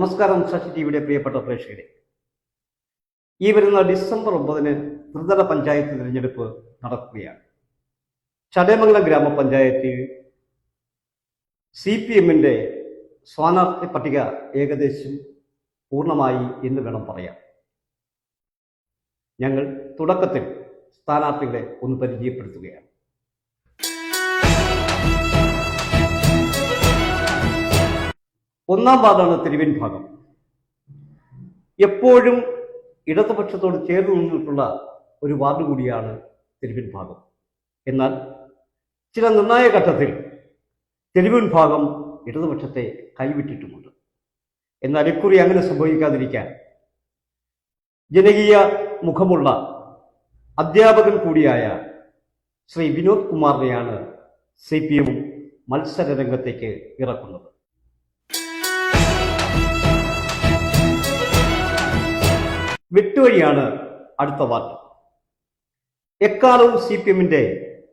നമസ്കാരം ശശി ടിവിയുടെ പ്രിയപ്പെട്ട പ്രേക്ഷകരെ. ഈ വരുന്ന ഡിസംബർ ഒമ്പതിന് ത്രിതല പഞ്ചായത്ത് തിരഞ്ഞെടുപ്പ് നടക്കുകയാണ്. ചടയമംഗലം ഗ്രാമപഞ്ചായത്തിൽ സി പി എമ്മിന്റെ സ്ഥാനാർത്ഥി പട്ടിക ഏകദേശം പൂർണമായി എന്ന് വേണം പറയാം ഞങ്ങൾ തുടക്കത്തിൽ സ്ഥാനാർത്ഥികളെ ഒന്ന് പരിചയപ്പെടുത്തുകയാണ്. ഒന്നാം പാദമാണ് തിരുവിൻ ഭാഗം. എപ്പോഴും ഇടതുപക്ഷത്തോട് ചേർന്ന് നിന്നിട്ടുള്ള ഒരു വാർഡ് കൂടിയാണ് തെരുവിൻ ഭാഗം. എന്നാൽ ചില നിർണായക ഘട്ടത്തിൽ തെരുവിൻ ഭാഗം ഇടതുപക്ഷത്തെ കൈവിട്ടിട്ടുമുണ്ട്. എന്നാൽ ഇക്കുറി അങ്ങനെ സംഭവിക്കാതിരിക്കാൻ ജനകീയ മുഖമുള്ള അധ്യാപകൻ കൂടിയായ ശ്രീ വിനോദ് കുമാറിനെയാണ് സി പി എം മത്സര രംഗത്തേക്ക് ഇറക്കുന്നത്. വെട്ടുവഴിയാണ് അടുത്ത വാർഡ് എക്കാലവും സി പി എമ്മിന്റെ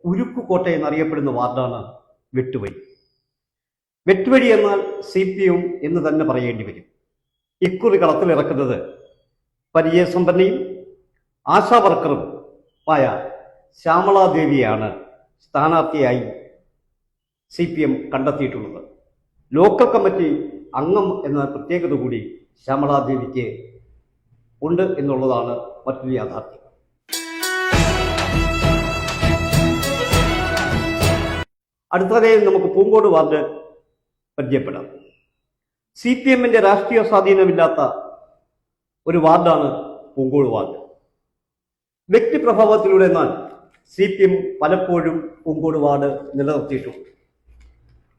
ഉരുക്കുകോട്ട എന്നറിയപ്പെടുന്ന വാർഡാണ് വെട്ടുവഴി. വെട്ടുവഴി എന്നാൽ സി പി എം എന്ന് തന്നെ പറയേണ്ടി വരും. ഇക്കുറി കളത്തിലിറക്കുന്നത് പരിചയസമ്പന്നയും ആശാവർക്കറും ആയ ശ്യാമളാദേവിയാണ് സ്ഥാനാർത്ഥിയായി സി പി എം കണ്ടെത്തിയിട്ടുള്ളത്. ലോക്കൽ കമ്മിറ്റി അംഗം എന്ന പ്രത്യേകത കൂടി ശ്യാമളാദേവിക്ക് ഉണ്ട് എന്നുള്ളതാണ് മറ്റൊരു യാഥാർത്ഥ്യം. അടുത്തതേ നമുക്ക് പൂങ്കോട് വാർഡ് പരിചയപ്പെടാം. സി പി എമ്മിന്റെ രാഷ്ട്രീയ സ്വാധീനമില്ലാത്ത ഒരു വാർഡാണ് പൂങ്കോട് വാർഡ്. വ്യക്തിപ്രഭാവത്തിലൂടെ എന്നാൽ സി പി എം പലപ്പോഴും പൂങ്കോട് വാർഡ് നിലനിർത്തിയിട്ടുണ്ട്.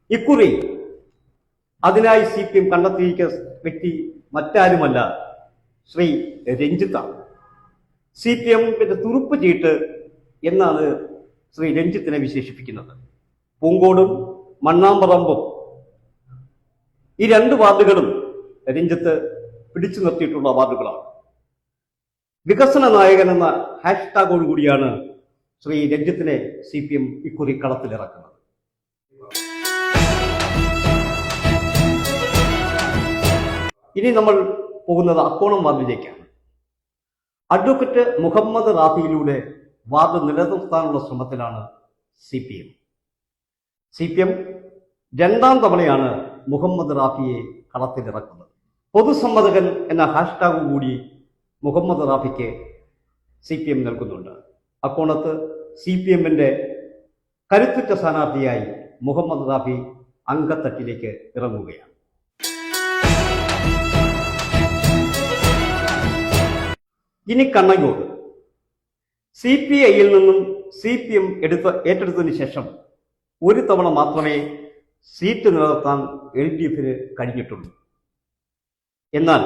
ഇക്കുറി അതിനായി സി പി എം കണ്ടെത്തിയിരിക്കുന്ന വ്യക്തി മറ്റാരുമല്ല ശ്രീ രഞ്ജിത്ത. സി പി എമ്മിന്റെ തുറുപ്പ് ചീട്ട് എന്നാണ് ശ്രീ രഞ്ജിത്തിനെ വിശേഷിപ്പിക്കുന്നത്. പൂങ്കോടും മണ്ണാമ്പറമ്പും. ഈ രണ്ട് വാർഡുകളും രഞ്ജിത്ത് പിടിച്ചു നിർത്തിയിട്ടുള്ള വാർഡുകളാണ്. വികസന നായകൻ എന്ന ഹാഷ്ടാഗോട് കൂടിയാണ് ശ്രീ രഞ്ജിത്തിനെ സി പി എം ഇക്കുറി കളത്തിലിറക്കുന്നത്. ഇനി നമ്മൾ പോകുന്നത് അക്കോണം വാദിലേക്കാണ് അഡ്വക്കറ്റ് മുഹമ്മദ് റാഫിയിലൂടെ വാദ നിലനിർത്താനുള്ള ശ്രമത്തിലാണ് C P M C P M രണ്ടാം തവണയാണ് മുഹമ്മദ് റാഫിയെ കളത്തിലിറക്കുന്നത്. പൊതുസമ്മതകൻ എന്ന ഹാഷ്ടാഗ് കൂടി മുഹമ്മദ് റാഫിക്ക് സി പി എം നൽകുന്നുണ്ട്. അക്കോണത്ത് സി പി എമ്മിന്റെ കരുത്തുറ്റ സ്ഥാനാർത്ഥിയായി മുഹമ്മദ് റാഫി അങ്കത്തട്ടിലേക്ക് ഇറങ്ങുകയാണ്. ഇനി കണ്ണങ്കോട് സി പി ഐയിൽ നിന്നും സി പി എം എടുത്ത ഏറ്റെടുത്തതിന് ശേഷം ഒരു തവണ മാത്രമേ സീറ്റ് നിലനിർത്താൻ എൽ ഡി എഫിന് കഴിഞ്ഞിട്ടുള്ളൂ. എന്നാൽ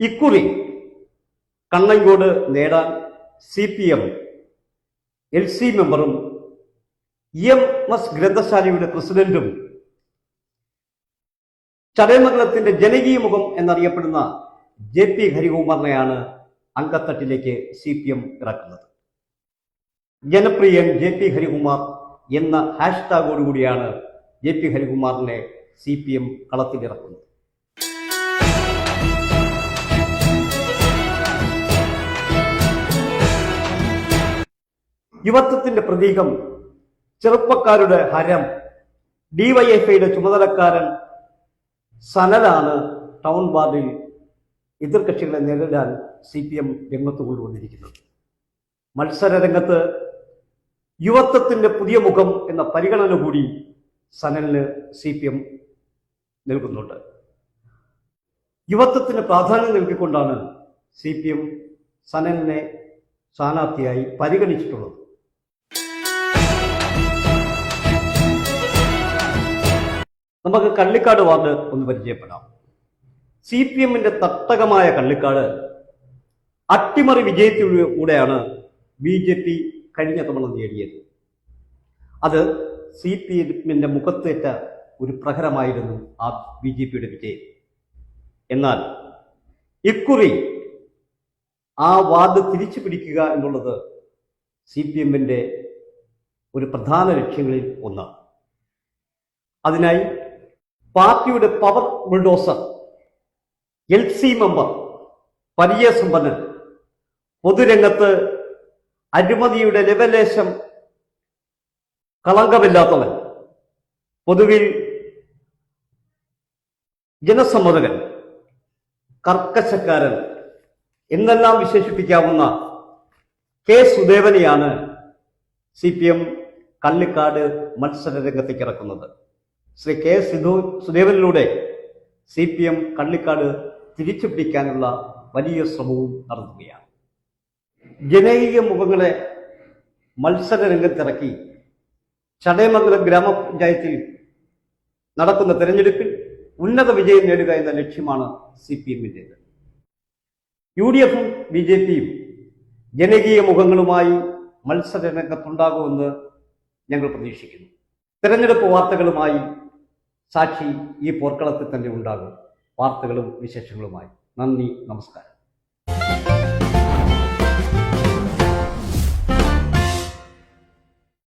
ഇക്കുറി കണ്ണങ്കോട് നേടാൻ C P M L C മെമ്പറും ഇ എം എസ് ഗ്രന്ഥശാലയുടെ പ്രസിഡന്റും ചടയമംഗലത്തിന്റെ ജനകീയ മുഖം എന്നറിയപ്പെടുന്ന ജെ പി ഹരികുമാറിനെയാണ് അങ്കത്തട്ടിലേക്ക് സി പി എം ഇറക്കുന്നത്. ജനപ്രിയൻ ജെ പി ഹരികുമാർ എന്ന ഹാഷ്ടാഗോടുകൂടിയാണ് ജെ പി ഹരികുമാറിനെ സി പി എം കളത്തിലിറക്കുന്നത്. യുവത്വത്തിന്റെ പ്രതീകം ചെറുപ്പക്കാരുടെ ഹരം ഡിവൈഎഫ്ഐയുടെ ചുമതലക്കാരൻ സനലാണ് ടൗൺ വാർഡിൽ എതിർകക്ഷികളെ നേരിടാൻ സി പി എം രംഗത്ത് കൊണ്ടുവന്നിരിക്കുന്നത് മത്സര രംഗത്ത് യുവത്വത്തിന്റെ പുതിയ മുഖം എന്ന പരിഗണന കൂടി സനലിന് സി പി എം നൽകുന്നുണ്ട്. യുവത്വത്തിന് പ്രാധാന്യം നൽകിക്കൊണ്ടാണ് സി പി എം സനലിനെ സ്ഥാനാർത്ഥിയായി പരിഗണിച്ചിട്ടുള്ളത്. നമുക്ക് കള്ളിക്കാട് വാർഡ് ഒന്ന് പരിചയപ്പെടാം. സി പി എമ്മിന്റെ തട്ടകമായ കള്ളിക്കാട് അട്ടിമറി വിജയത്തിലൂടെയാണ് ബി ജെ പി കഴിഞ്ഞ തവണ നേടിയത്. അത് സി പി എമ്മിന്റെ മുഖത്തേറ്റ ഒരു പ്രഹരമായിരുന്നു ആ ബി ജെ പിയുടെ വിജയം. എന്നാൽ ഇക്കുറി ആ വാർഡ് തിരിച്ചു പിടിക്കുക എന്നുള്ളത് സി പി എമ്മിന്റെ ഒരു പ്രധാന ലക്ഷ്യങ്ങളിൽ ഒന്നാണ്. അതിനായി പാർട്ടിയുടെ power bulldozer L C member പരിചയസമ്പന്നൻ പൊതുരംഗത്ത് അഴിമതിയുടെ ലെവലേശം കളങ്കമില്ലാത്തവൻ. പൊതുവിൽ ജനസമ്മതകൻ കർക്കശക്കാരൻ എന്നെല്ലാം വിശേഷിപ്പിക്കാവുന്ന കെ സുദേവനെയാണ് സി പി എം കള്ളിക്കാട് മത്സര രംഗത്തേക്ക് ഇറക്കുന്നത്. ശ്രീ കെ സിധു സുദേവനിലൂടെ സി പി എം കള്ളിക്കാട് തിരിച്ചു പിടിക്കാനുള്ള വലിയ ശ്രമവും നടത്തുകയാണ്. ജനകീയ മുഖങ്ങളെ മത്സര രംഗത്തിറക്കി ചടയമംഗലം ഗ്രാമപഞ്ചായത്തിൽ നടക്കുന്ന തെരഞ്ഞെടുപ്പിൽ ഉന്നത വിജയം നേടുക എന്ന ലക്ഷ്യമാണ് സി പി എമ്മിന്റേത് യു ഡി എഫും ബി ജെ പിയും ജനകീയ മുഖങ്ങളുമായി മത്സര രംഗത്തുണ്ടാകുമെന്ന് ഞങ്ങൾ പ്രതീക്ഷിക്കുന്നു. തെരഞ്ഞെടുപ്പ് വാർത്തകളുമായി സാക്ഷി ഈ പോർക്കളത്തിൽ തന്നെ ഉണ്ടാകും. വാർത്തകളും വിശേഷങ്ങളുമായി. നന്ദി നമസ്കാരം.